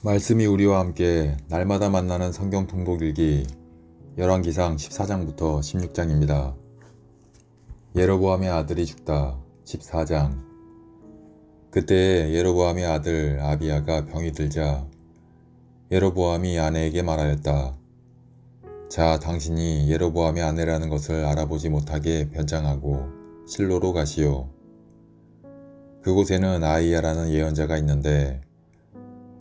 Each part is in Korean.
말씀이 우리와 함께 날마다 만나는 성경 통독 일기 열왕기상 14장부터 16장입니다. 예로보암의 아들이 죽다 14장 그때에 예로보암의 아들 아비야가 병이 들자 예로보암이 아내에게 말하였다. 자 당신이 예로보암의 아내라는 것을 알아보지 못하게 변장하고 실로로 가시오. 그곳에는 아이야라는 예언자가 있는데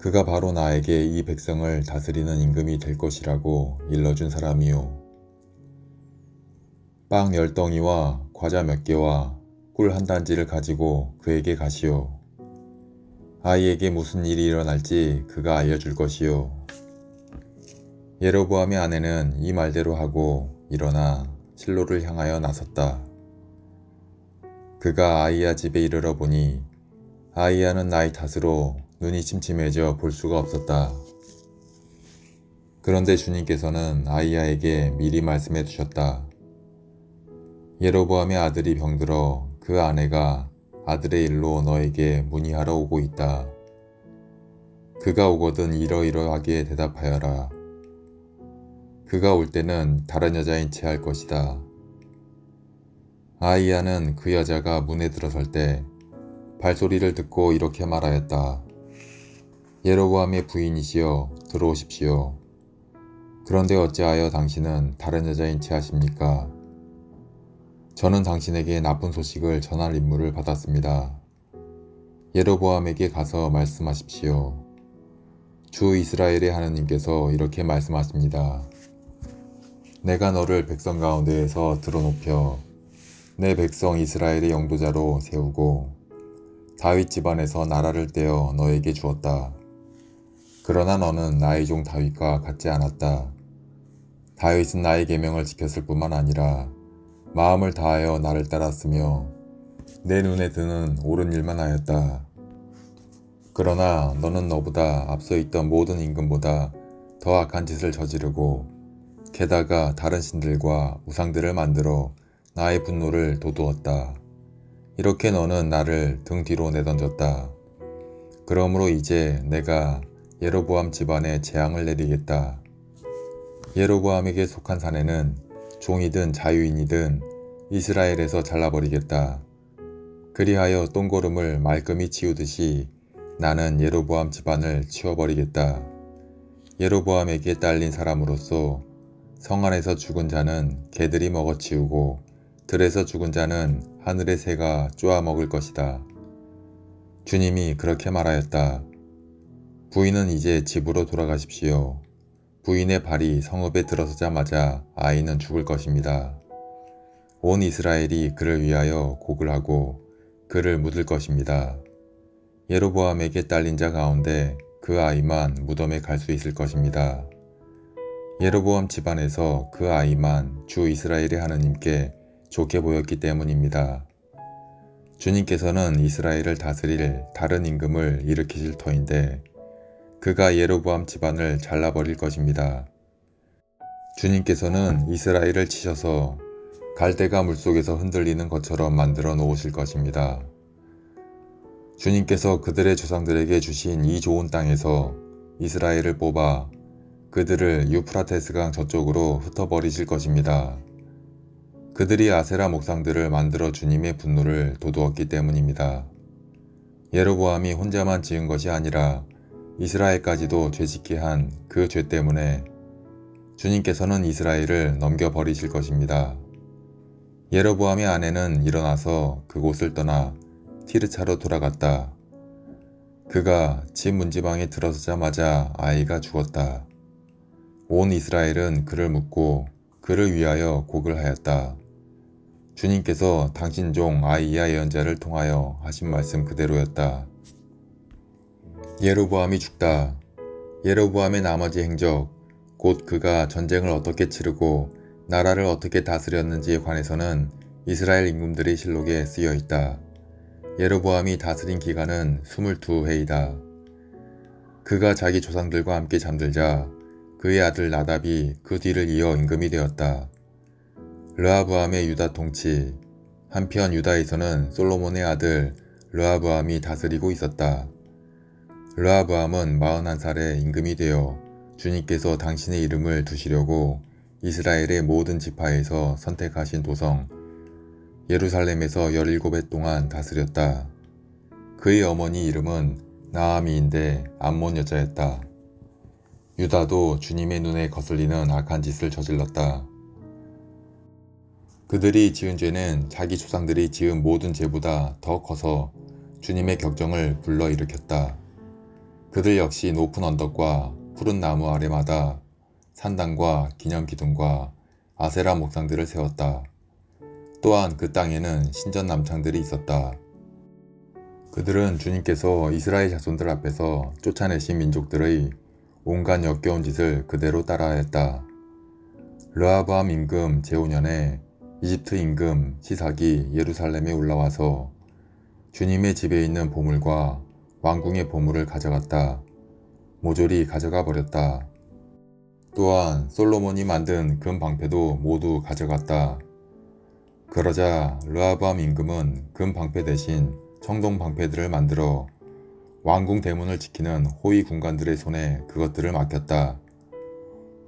그가 바로 나에게 이 백성을 다스리는 임금이 될 것이라고 일러준 사람이요. 빵 열 덩이와 과자 몇 개와 꿀 한 단지를 가지고 그에게 가시오. 아이에게 무슨 일이 일어날지 그가 알려줄 것이요. 예로보암의 아내는 이 말대로 하고 일어나 실로를 향하여 나섰다. 그가 아이야 집에 이르러 보니 아이야는 나이 탓으로 눈이 침침해져 볼 수가 없었다. 그런데 주님께서는 아이야에게 미리 말씀해 주셨다. 예로보암의 아들이 병들어 그 아내가 아들의 일로 너에게 문의하러 오고 있다. 그가 오거든 이러이러하게 대답하여라. 그가 올 때는 다른 여자인 채 할 것이다. 아이야는 그 여자가 문에 들어설 때 발소리를 듣고 이렇게 말하였다. 예로보암의 부인이시여 들어오십시오. 그런데 어찌하여 당신은 다른 여자인 채 하십니까? 저는 당신에게 나쁜 소식을 전할 임무를 받았습니다. 예로보암에게 가서 말씀하십시오. 주 이스라엘의 하느님께서 이렇게 말씀하십니다. 내가 너를 백성 가운데에서 들어높여 내 백성 이스라엘의 영도자로 세우고 다윗 집안에서 나라를 떼어 너에게 주었다. 그러나 너는 나의 종 다윗과 같지 않았다. 다윗은 나의 계명을 지켰을 뿐만 아니라 마음을 다하여 나를 따랐으며 내 눈에 드는 옳은 일만 하였다. 그러나 너는 너보다 앞서 있던 모든 임금보다 더 악한 짓을 저지르고 게다가 다른 신들과 우상들을 만들어 나의 분노를 돋우었다. 이렇게 너는 나를 등 뒤로 내던졌다. 그러므로 이제 내가 예로보암 집안에 재앙을 내리겠다. 예로보암에게 속한 사내는 종이든 자유인이든 이스라엘에서 잘라버리겠다. 그리하여 똥고름을 말끔히 치우듯이 나는 예로보암 집안을 치워버리겠다. 예로보암에게 딸린 사람으로서 성 안에서 죽은 자는 개들이 먹어치우고 들에서 죽은 자는 하늘의 새가 쪼아 먹을 것이다. 주님이 그렇게 말하였다. 부인은 이제 집으로 돌아가십시오. 부인의 발이 성읍에 들어서자마자 아이는 죽을 것입니다. 온 이스라엘이 그를 위하여 곡을 하고 그를 묻을 것입니다. 예로보암에게 딸린 자 가운데 그 아이만 무덤에 갈 수 있을 것입니다. 예로보암 집안에서 그 아이만 주 이스라엘의 하느님께 좋게 보였기 때문입니다. 주님께서는 이스라엘을 다스릴 다른 임금을 일으키실 터인데 그가 예로보암 집안을 잘라버릴 것입니다. 주님께서는 이스라엘을 치셔서 갈대가 물속에서 흔들리는 것처럼 만들어 놓으실 것입니다. 주님께서 그들의 조상들에게 주신 이 좋은 땅에서 이스라엘을 뽑아 그들을 유프라테스강 저쪽으로 흩어버리실 것입니다. 그들이 아세라 목상들을 만들어 주님의 분노를 돋우었기 때문입니다. 예로보암이 혼자만 지은 것이 아니라 이스라엘까지도 죄짓게 한 그 죄 때문에 주님께서는 이스라엘을 넘겨버리실 것입니다. 예로보암의 아내는 일어나서 그곳을 떠나 티르차로 돌아갔다. 그가 집 문지방에 들어서자마자 아이가 죽었다. 온 이스라엘은 그를 묻고 그를 위하여 곡을 하였다. 주님께서 당신 종 아이야 예언자를 통하여 하신 말씀 그대로였다. 예로보암이 죽다. 예로보암의 나머지 행적, 곧 그가 전쟁을 어떻게 치르고 나라를 어떻게 다스렸는지에 관해서는 이스라엘 임금들의 실록에 쓰여 있다. 예로보암이 다스린 기간은 22해이다. 그가 자기 조상들과 함께 잠들자 그의 아들 나답이 그 뒤를 이어 임금이 되었다. 르하브암의 유다 통치, 한편 유다에서는 솔로몬의 아들 르하브암이 다스리고 있었다. 르하브암은 41살에 임금이 되어 주님께서 당신의 이름을 두시려고 이스라엘의 모든 지파에서 선택하신 도성 예루살렘에서 17해 동안 다스렸다. 그의 어머니 이름은 나아미인데 암몬 여자였다. 유다도 주님의 눈에 거슬리는 악한 짓을 저질렀다. 그들이 지은 죄는 자기 조상들이 지은 모든 죄보다 더 커서 주님의 격정을 불러일으켰다. 그들 역시 높은 언덕과 푸른 나무 아래마다 산당과 기념기둥과 아세라 목상들을 세웠다. 또한 그 땅에는 신전 남창들이 있었다. 그들은 주님께서 이스라엘 자손들 앞에서 쫓아내신 민족들의 온갖 역겨운 짓을 그대로 따라했다. 르하브암 임금 제5년에 이집트 임금 시삭이 예루살렘에 올라와서 주님의 집에 있는 보물과 왕궁의 보물을 가져갔다. 모조리 가져가 버렸다. 또한 솔로몬이 만든 금 방패도 모두 가져갔다. 그러자 르하브암 임금은 금 방패 대신 청동 방패들을 만들어 왕궁 대문을 지키는 호위 군관들의 손에 그것들을 맡겼다.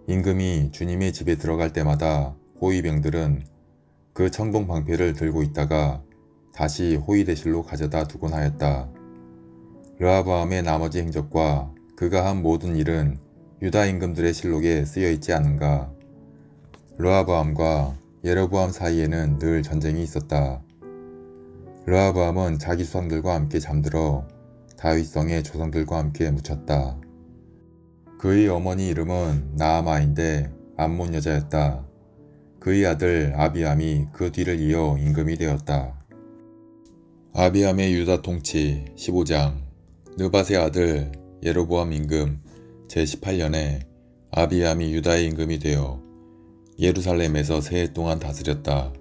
임금이 주님의 집에 들어갈 때마다 호위병들은 그 청동 방패를 들고 있다가 다시 호위 대실로 가져다 두곤 하였다. 르하브암의 나머지 행적과 그가 한 모든 일은 유다 임금들의 실록에 쓰여 있지 않은가. 르하브암과 예로보암 사이에는 늘 전쟁이 있었다. 르하브암은 자기 수상들과 함께 잠들어 다윗성의 조상들과 함께 묻혔다. 그의 어머니 이름은 나아마인데 암몬 여자였다. 그의 아들 아비암이 그 뒤를 이어 임금이 되었다. 아비암의 유다 통치 15장 느밧의 아들 예로보암 임금 제18년에 아비암이 유다의 임금이 되어 예루살렘에서 세해 동안 다스렸다.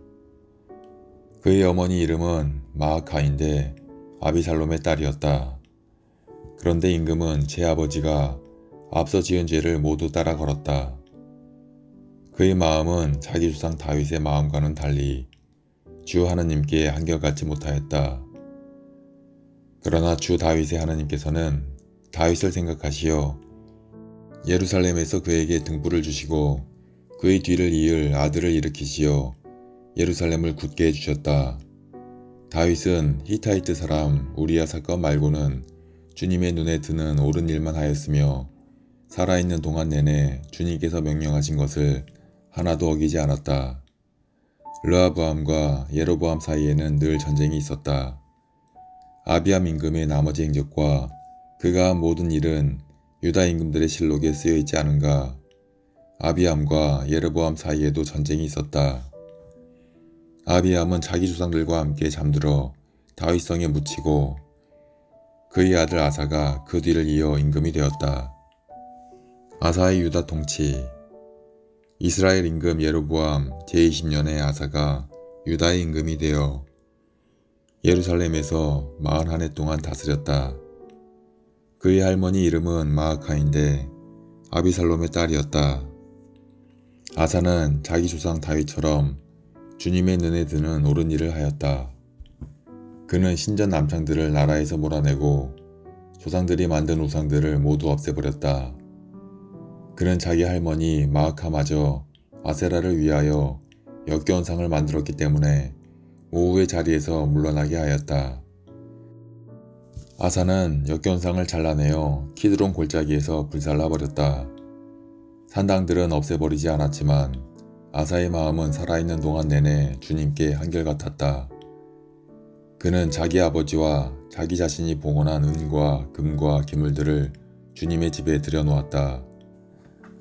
그의 어머니 이름은 마아카인데 아비살롬의 딸이었다. 그런데 임금은 제 아버지가 앞서 지은 죄를 모두 따라 걸었다. 그의 마음은 자기 조상 다윗의 마음과는 달리 주 하나님께 한결같이 못하였다. 그러나 주 다윗의 하나님께서는 다윗을 생각하시어 예루살렘에서 그에게 등불을 주시고 그의 뒤를 이을 아들을 일으키시어 예루살렘을 굳게 해주셨다. 다윗은 히타이트 사람 우리야 사건 말고는 주님의 눈에 드는 옳은 일만 하였으며 살아있는 동안 내내 주님께서 명령하신 것을 하나도 어기지 않았다. 르하브암과 예로보암 사이에는 늘 전쟁이 있었다. 아비암 임금의 나머지 행적과 그가 한 모든 일은 유다 임금들의 실록에 쓰여 있지 않은가. 아비암과 예르보암 사이에도 전쟁이 있었다. 아비암은 자기 조상들과 함께 잠들어 다윗성에 묻히고 그의 아들 아사가 그 뒤를 이어 임금이 되었다. 아사의 유다 통치 이스라엘 임금 예로보암 제20년에 아사가 유다의 임금이 되어 예루살렘에서 41해 동안 다스렸다. 그의 할머니 이름은 마아카인데 아비살롬의 딸이었다. 아사는 자기 조상 다윗처럼 주님의 눈에 드는 옳은 일을 하였다. 그는 신전 남창들을 나라에서 몰아내고 조상들이 만든 우상들을 모두 없애버렸다. 그는 자기 할머니 마아카마저 아세라를 위하여 역겨운 상을 만들었기 때문에 오후의 자리에서 물러나게 하였다. 아사는 역견상을 잘라내어 키드론 골짜기에서 불살라버렸다. 산당들은 없애버리지 않았지만 아사의 마음은 살아있는 동안 내내 주님께 한결같았다. 그는 자기 아버지와 자기 자신이 봉헌한 은과 금과 기물들을 주님의 집에 들여놓았다.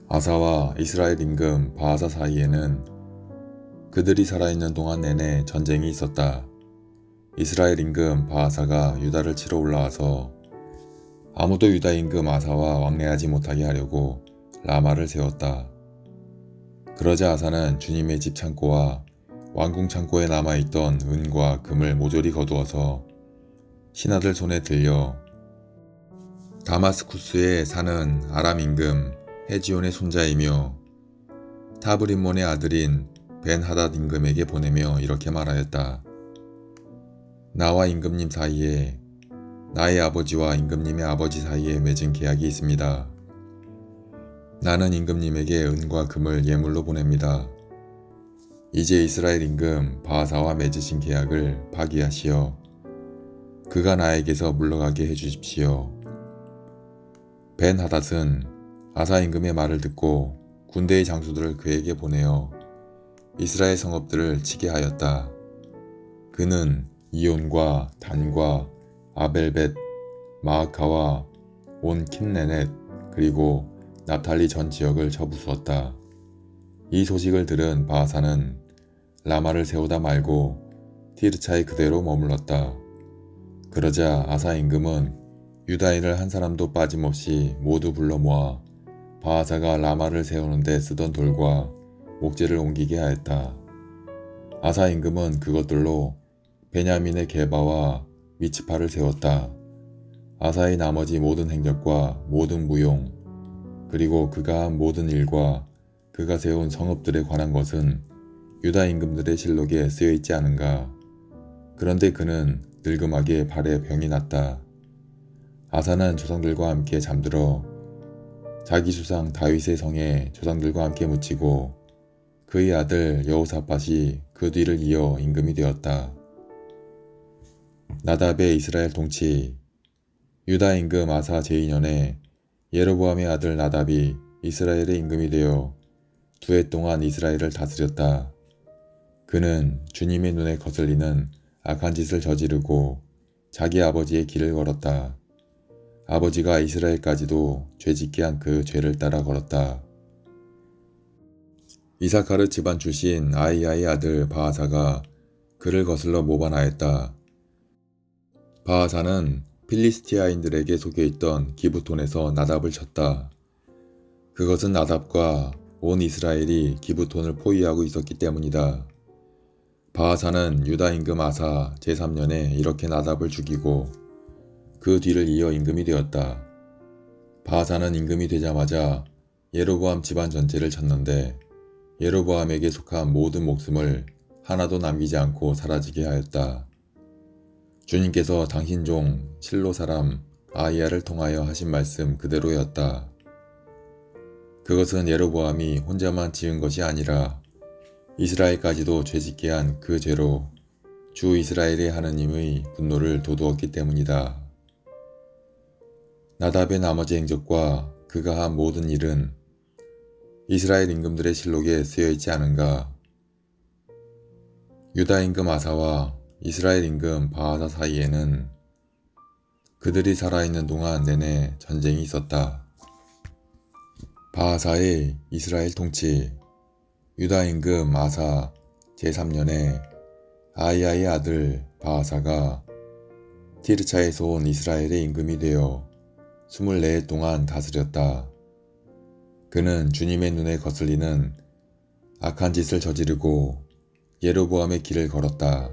아사와 이스라엘 임금 바하사 사이에는 그들이 살아있는 동안 내내 전쟁이 있었다. 이스라엘 임금 바하사가 유다를 치러 올라와서 아무도 유다 임금 아사와 왕래하지 못하게 하려고 라마를 세웠다. 그러자 아사는 주님의 집 창고와 왕궁 창고에 남아있던 은과 금을 모조리 거두어서 신하들 손에 들려 다마스쿠스에 사는 아람 임금 헤지온의 손자이며 타브림몬의 아들인 벤 하닷 임금에게 보내며 이렇게 말하였다. 나와 임금님 사이에 나의 아버지와 임금님의 아버지 사이에 맺은 계약이 있습니다. 나는 임금님에게 은과 금을 예물로 보냅니다. 이제 이스라엘 임금 바하사와 맺으신 계약을 파기하시어 그가 나에게서 물러가게 해주십시오. 벤 하닷은 아사 임금의 말을 듣고 군대의 장수들을 그에게 보내어 이스라엘 성읍들을 치게 하였다. 그는 이온과 단과 아벨벳, 마아카와 온 킨네넷 그리고 납탈리 전 지역을 쳐부수었다. 이 소식을 들은 바하사는 라마를 세우다 말고 티르차에 그대로 머물렀다. 그러자 아사 임금은 유다인을 한 사람도 빠짐없이 모두 불러 모아 바하사가 라마를 세우는데 쓰던 돌과 목재를 옮기게 하였다. 아사 임금은 그것들로 베냐민의 게바와 미치파를 세웠다. 아사의 나머지 모든 행적과 모든 무용 그리고 그가 한 모든 일과 그가 세운 성읍들에 관한 것은 유다 임금들의 실록에 쓰여 있지 않은가. 그런데 그는 늙음하게 발에 병이 났다. 아사는 조상들과 함께 잠들어 자기 수상 다윗의 성에 조상들과 함께 묻히고 그의 아들 여호사밧이 그 뒤를 이어 임금이 되었다. 나답의 이스라엘 통치 유다 임금 아사 제2년에 예로보암의 아들 나답이 이스라엘의 임금이 되어 두 해 동안 이스라엘을 다스렸다. 그는 주님의 눈에 거슬리는 악한 짓을 저지르고 자기 아버지의 길을 걸었다. 아버지가 이스라엘까지도 죄짓게 한 그 죄를 따라 걸었다. 이사카르 집안 출신 아이야의 아들 바하사가 그를 거슬러 모반하였다. 바하사는 필리스티아인들에게 속여 있던 기브톤에서 나답을 쳤다. 그것은 나답과 온 이스라엘이 기브톤을 포위하고 있었기 때문이다. 바하사는 유다 임금 아사 제3년에 이렇게 나답을 죽이고 그 뒤를 이어 임금이 되었다. 바하사는 임금이 되자마자 예로보암 집안 전체를 쳤는데 예로보암에게 속한 모든 목숨을 하나도 남기지 않고 사라지게 하였다. 주님께서 당신 종 실로 사람 아이야를 통하여 하신 말씀 그대로였다. 그것은 예로보암이 혼자만 지은 것이 아니라 이스라엘까지도 죄짓게 한 그 죄로 주 이스라엘의 하느님의 분노를 도두었기 때문이다. 나답의 나머지 행적과 그가 한 모든 일은 이스라엘 임금들의 실록에 쓰여 있지 않은가? 유다 임금 아사와 이스라엘 임금 바하사 사이에는 그들이 살아있는 동안 내내 전쟁이 있었다. 바하사의 이스라엘 통치 유다 임금 아사 제3년에 아이야의 아들 바하사가 티르차에서 온 이스라엘의 임금이 되어 24해 동안 다스렸다. 그는 주님의 눈에 거슬리는 악한 짓을 저지르고 예로보암의 길을 걸었다.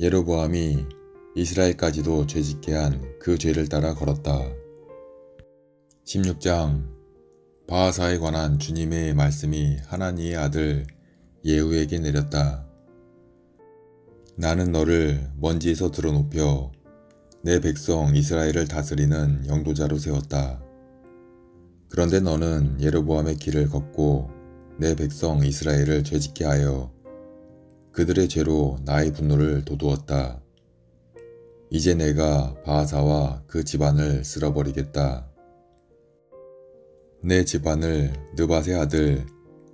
예로보암이 이스라엘까지도 죄짓게 한 그 죄를 따라 걸었다. 16장 바하사에 관한 주님의 말씀이 하나니의 아들 예후에게 내렸다. 나는 너를 먼지에서 들어눕혀 내 백성 이스라엘을 다스리는 영도자로 세웠다. 그런데 너는 예로보암의 길을 걷고 내 백성 이스라엘을 죄짓게 하여 그들의 죄로 나의 분노를 돋우었다. 이제 내가 바하사와 그 집안을 쓸어버리겠다. 내 집안을 느밧의 아들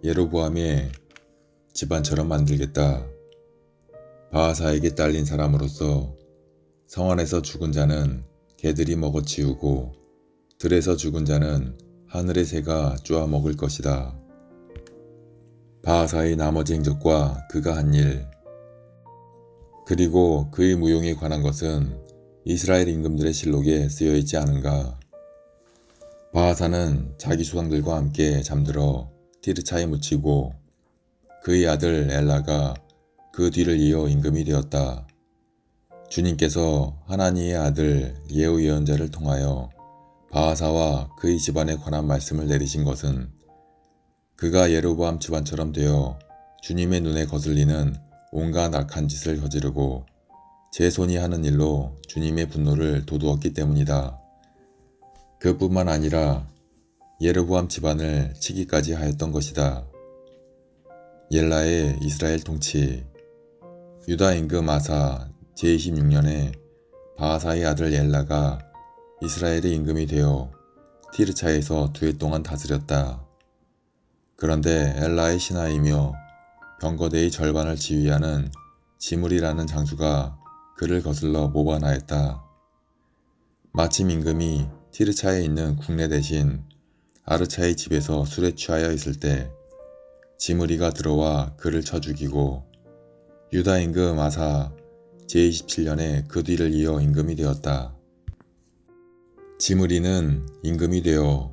예로보암의 집안처럼 만들겠다. 바하사에게 딸린 사람으로서 성 안에서 죽은 자는 개들이 먹어치우고 들에서 죽은 자는 하늘의 새가 쪼아 먹을 것이다. 바하사의 나머지 행적과 그가 한 일, 그리고 그의 무용에 관한 것은 이스라엘 임금들의 실록에 쓰여 있지 않은가. 바하사는 자기 수상들과 함께 잠들어 티르차에 묻히고 그의 아들 엘라가 그 뒤를 이어 임금이 되었다. 주님께서 하나니의 아들 예후 예언자를 통하여 바하사와 그의 집안에 관한 말씀을 내리신 것은 그가 예로보암 집안처럼 되어 주님의 눈에 거슬리는 온갖 악한 짓을 저지르고 제 손이 하는 일로 주님의 분노를 도두었기 때문이다. 그뿐만 아니라 예르보암 집안을 치기까지 하였던 것이다. 옐라의 이스라엘 통치 유다 임금 아사 제26년에 바하사의 아들 옐라가 이스라엘의 임금이 되어 티르차에서 두 해 동안 다스렸다. 그런데 엘라의 신하이며 병거대의 절반을 지휘하는 지물이라는 장수가 그를 거슬러 모반하였다. 마침 임금이 티르차에 있는 국내 대신 아르차의 집에서 술에 취하여 있을 때 지므리가 들어와 그를 쳐 죽이고 유다 임금 아사 제27년에 그 뒤를 이어 임금이 되었다. 지므리는 임금이 되어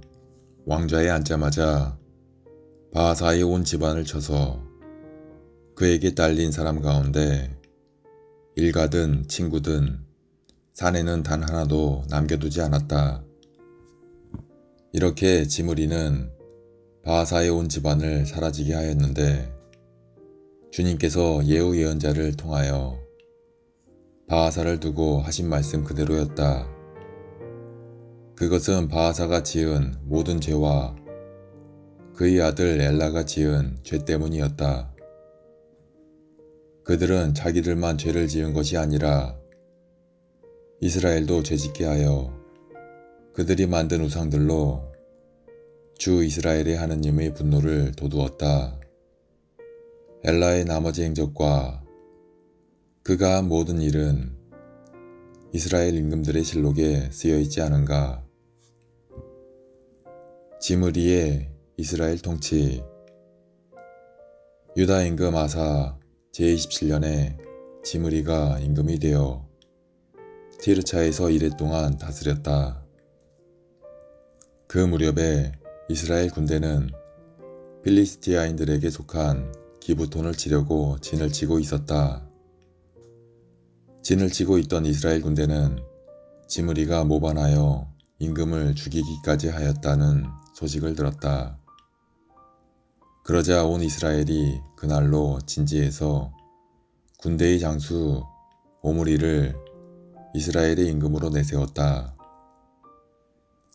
왕좌에 앉자마자 바하사의 온 집안을 쳐서 그에게 딸린 사람 가운데 일가든 친구든 사내는 단 하나도 남겨두지 않았다. 이렇게 지므리는 바하사의 온 집안을 사라지게 하였는데 주님께서 예후 예언자를 통하여 바하사를 두고 하신 말씀 그대로였다. 그것은 바하사가 지은 모든 죄와 그의 아들 엘라가 지은 죄 때문이었다. 그들은 자기들만 죄를 지은 것이 아니라 이스라엘도 죄짓게 하여 그들이 만든 우상들로 주 이스라엘의 하느님의 분노를 도두었다. 엘라의 나머지 행적과 그가 한 모든 일은 이스라엘 임금들의 실록에 쓰여 있지 않은가. 지므리의 이스라엘 통치 유다 임금 아사 제27년에 지므리가 임금이 되어 티르차에서 이래 동안 다스렸다. 그 무렵에 이스라엘 군대는 필리스티아인들에게 속한 기부톤을 치려고 진을 치고 있었다. 진을 치고 있던 이스라엘 군대는 지므리가 모반하여 임금을 죽이기까지 하였다는 소식을 들었다. 그러자 온 이스라엘이 그날로 진지해서 군대의 장수 오므리를 이스라엘의 임금으로 내세웠다.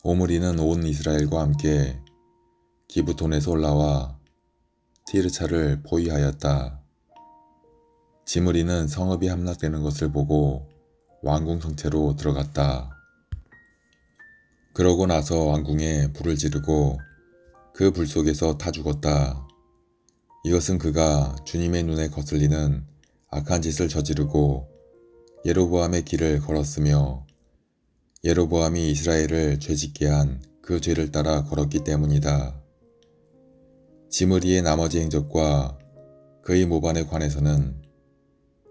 오므리는 온 이스라엘과 함께 기브톤에서 올라와 티르차를 포위하였다. 지므리는 성읍이 함락되는 것을 보고 왕궁 성체로 들어갔다. 그러고 나서 왕궁에 불을 지르고 그 불 속에서 타 죽었다. 이것은 그가 주님의 눈에 거슬리는 악한 짓을 저지르고 예로보암의 길을 걸었으며 예로보암이 이스라엘을 죄짓게 한 그 죄를 따라 걸었기 때문이다. 지므리의 나머지 행적과 그의 모반에 관해서는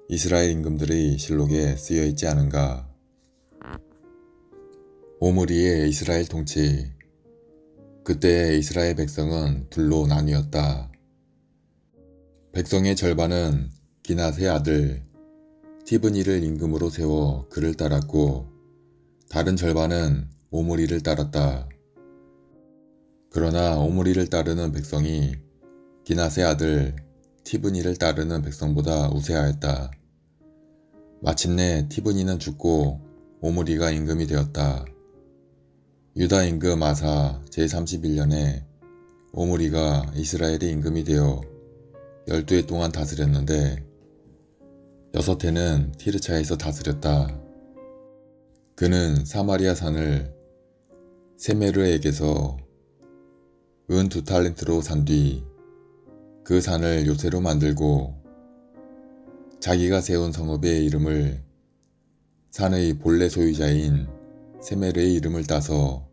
이스라엘 임금들의 실록에 쓰여 있지 않은가. 오므리의 이스라엘 통치. 그때 이스라엘 백성은 둘로 나뉘었다. 백성의 절반은 기낫의 아들 티브니를 임금으로 세워 그를 따랐고 다른 절반은 오므리를 따랐다. 그러나 오므리를 따르는 백성이 기낫의 아들 티브니를 따르는 백성보다 우세하였다. 마침내 티브니는 죽고 오므리가 임금이 되었다. 유다 임금 아사 제31년에 오므리가 이스라엘의 임금이 되어 12해 동안 다스렸는데 여섯 해는 티르차에서 다스렸다. 그는 사마리아 산을 세메르에게서 은 두 탈렌트로 산 뒤 그 산을 요새로 만들고 자기가 세운 성읍의 이름을 산의 본래 소유자인 세메르의 이름을 따서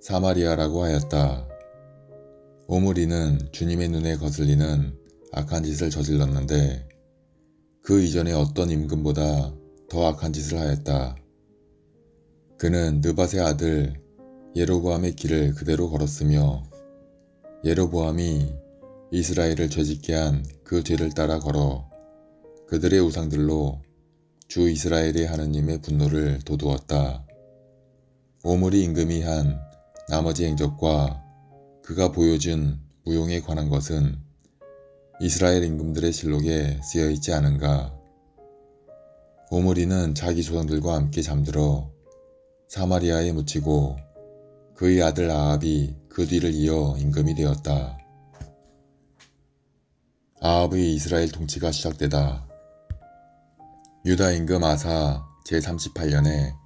사마리아라고 하였다. 오므리는 주님의 눈에 거슬리는 악한 짓을 저질렀는데 그 이전에 어떤 임금보다 더 악한 짓을 하였다. 그는 느밧의 아들 예로보암의 길을 그대로 걸었으며 예로보암이 이스라엘을 죄짓게 한 그 죄를 따라 걸어 그들의 우상들로 주 이스라엘의 하느님의 분노를 도두었다. 오므리 임금이 한 나머지 행적과 그가 보여준 무용에 관한 것은 이스라엘 임금들의 실록에 쓰여 있지 않은가. 오므리는 자기 조상들과 함께 잠들어 사마리아에 묻히고 그의 아들 아합이 그 뒤를 이어 임금이 되었다. 아합의 이스라엘 통치가 시작되다. 유다 임금 아사 제38년에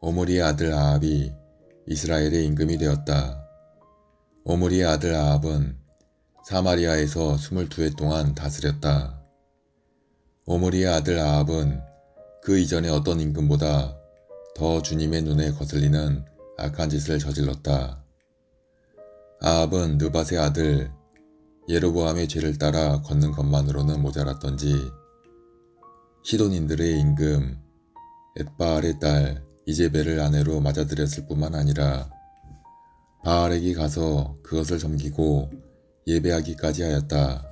오므리의 아들 아합이 이스라엘의 임금이 되었다. 오므리의 아들 아합은 사마리아에서 22해 동안 다스렸다. 오므리의 아들 아합은 그 이전의 어떤 임금보다 더 주님의 눈에 거슬리는 악한 짓을 저질렀다. 아합은 느밧의 아들 예로보암의 죄를 따라 걷는 것만으로는 모자랐던지 시돈인들의 임금 엣바알의 딸 이제벨을 아내로 맞아들였을 뿐만 아니라 바알에게 가서 그것을 섬기고 예배하기까지 하였다.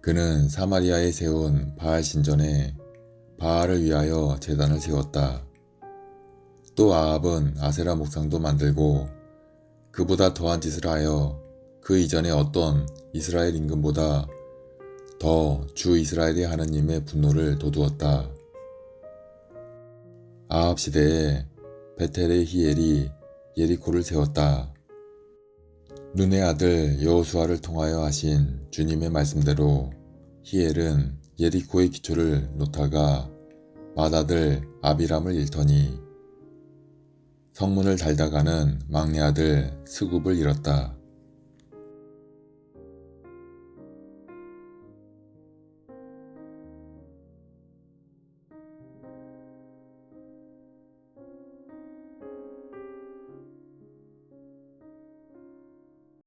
그는 사마리아에 세운 바알 신전에 바알을 위하여 제단을 세웠다. 또 아합은 아세라 목상도 만들고 그보다 더한 짓을 하여 그 이전에 어떤 이스라엘 임금보다 더 주 이스라엘의 하느님의 분노를 돋우었다. 아합 시대에 베텔의 히엘이 예리코를 세웠다. 눈의 아들 여호수아를 통하여 하신 주님의 말씀대로 히엘은 예리코의 기초를 놓다가 맏아들 아비람을 잃더니 성문을 달다가는 막내 아들 스굽을 잃었다.